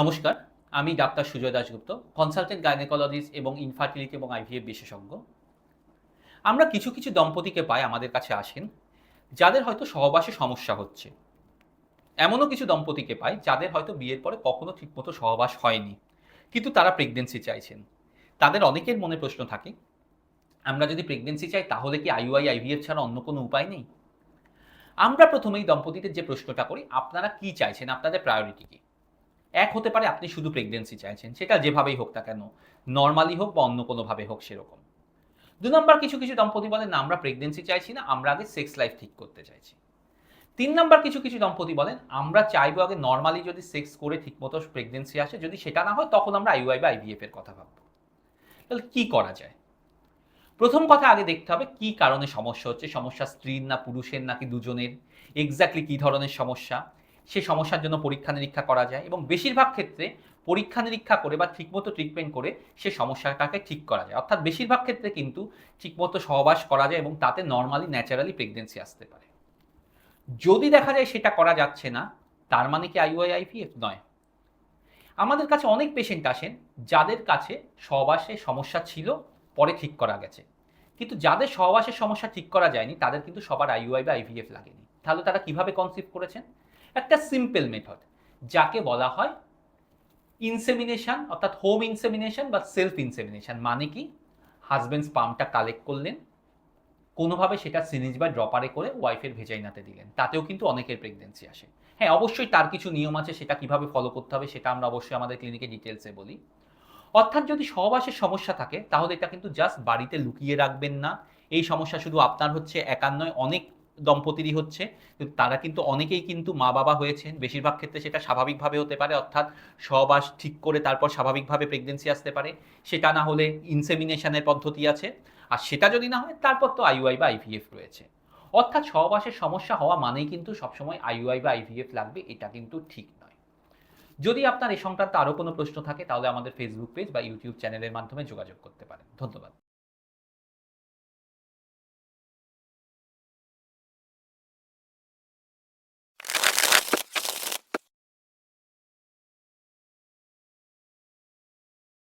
নমস্কার, আমি doctor Sujoy Dasgupta consultant gynaecologist এবং ইনফার্টিলিটি এবং আইভিএফ বিশেষজ্ঞ। আমরা কিছু কিছু দম্পতিকে পাই আমাদের কাছে আসেন, যাদের হয়তো সহবাসে সমস্যা হচ্ছে। এমনও কিছু দম্পতিকে পাই যাদের হয়তো বিয়ের পরে কখনো ঠিকমতো সহবাস হয়নি, কিন্তু তারা প্রেগনেন্সি চাইছেন। তাদের অনেকের মনে প্রশ্ন থাকে, আমরা যদি প্রেগনেন্সি চাই তাহলে কি আইউআই আইভিএফ ছাড়া অন্য কোনো উপায় নেই? আমরা প্রথমেই দম্পতিদের যে প্রশ্নটা করি, আপনারা কি চাইছেন? আপনাদের প্রায়োরিটি কি? এক হতে পারে আপনি শুধু প্রেগনেন্সি চাইছেন, সেটা যেভাবেই হোক না কেন নর্মালি হোক বা অন্য কোনোভাবে হোক সেরকম। দু নম্বর কিছু কিছু দম্পতি বলেন, না, আমরা প্রেগনেন্সি চাইছি না, আমরা আগে সেক্স লাইফ ঠিক করতে চাইছি। তিন নম্বর কিছু কিছু দম্পতি বলেন, আমরা চাইব আগে নর্মালি যদি সেক্স করে ঠিকমতো প্রেগনেন্সি আসে, যদি সেটা না হয়, তখন আমরা আইউআই বা আইভিএফ এর কথা ভাববো। তাহলে কি করা যায়? প্রথম কথা আগে দেখতে হবে, কি কারণে সমস্যা হচ্ছে, সমস্যা স্ত্রীর না পুরুষের নাকি দুজনের এক্স্যাক্টলি কি ধরনের সমস্যা? সে সমস্যার জন্য পরীক্ষা নিরীক্ষা করা যায় এবং বেশিরভাগ ক্ষেত্রে পরীক্ষা নিরীক্ষা করে বা ঠিকমতো ট্রিটমেন্ট করে সে সমস্যাটাকে ঠিক করা যায়। অর্থাৎ বেশিরভাগ ক্ষেত্রে কিন্তু ঠিকমতো সহবাস করা যায় এবং তাতে নর্মালি ন্যাচারালি প্রেগনেন্সি আসতে পারে। যদি দেখা যায় সেটা করা যাচ্ছে না, তার মানে কি আইওআই আইভিএফ নয়? আমাদের কাছে অনেক পেশেন্ট আসেন যাদের কাছে সহবাসে সমস্যা ছিল, পরে ঠিক করা গেছে। কিন্তু যাদের সহবাসের সমস্যা ঠিক করা যায়নি, তাদের কিন্তু সবার আইইউআই বা আইভিএফ লাগেনি। তাহলে তারা কীভাবে কনসিভ করেছেন? একটা সিম্পল মেথড যাকে বলা হয় ইনসেমিনেশন অর্থাৎ হোম ইনসেমিনেশন বা সেলফ ইনসেমিনেশন মানে কি? হাজব্যান্ড স্পামটা কালেক্ট করলেন, কোনোভাবে সেটা সিরিজ বা ড্রপারে করে ওয়াইফের ভেজাইনাতে দিলেন। তাতেও কিন্তু অনেকের প্রেগনেন্সি আসে। হ্যাঁ অবশ্যই তার কিছু নিয়ম আছে, সেটা কীভাবে ফলো করতে হবে, সেটা আমরা অবশ্যই আমাদের ক্লিনিকে ডিটেলসে বলি। অর্থাৎ যদি সহবাসের সমস্যা থাকে, তাহলে এটা কিন্তু জাস্ট বাড়িতে লুকিয়ে রাখবেন না। এই সমস্যা শুধু আপনার হচ্ছে, একার নয়, অনেক দম্পতিরই হচ্ছে তারা কিন্তু অনেকেই কিন্তু মা বাবা হয়েছেন। বেশিরভাগ ক্ষেত্রে সেটা স্বাভাবিকভাবে হতে পারে, অর্থাৎ সহবাস ঠিক করে তারপর স্বাভাবিকভাবে প্রেগনেন্সি আসতে পারে। সেটা না হলে ইনসেমিনেশনের পদ্ধতি আছে। আর সেটা যদি না হয়, তারপর তো আইইউআই বা আইভিএফ রয়েছে। অর্থাৎ সহবাসের সমস্যা হওয়া মানেই কিন্তু সবসময় আইইউআই বা আইভিএফ লাগবে, এটা কিন্তু ঠিক নয়। যদি আপনার এ সংক্রান্ত আরও কোনো প্রশ্ন থাকে, তাহলে আমাদের ফেসবুক পেজ বা ইউটিউব চ্যানেলের মাধ্যমে যোগাযোগ করতে পারেন। ধন্যবাদ।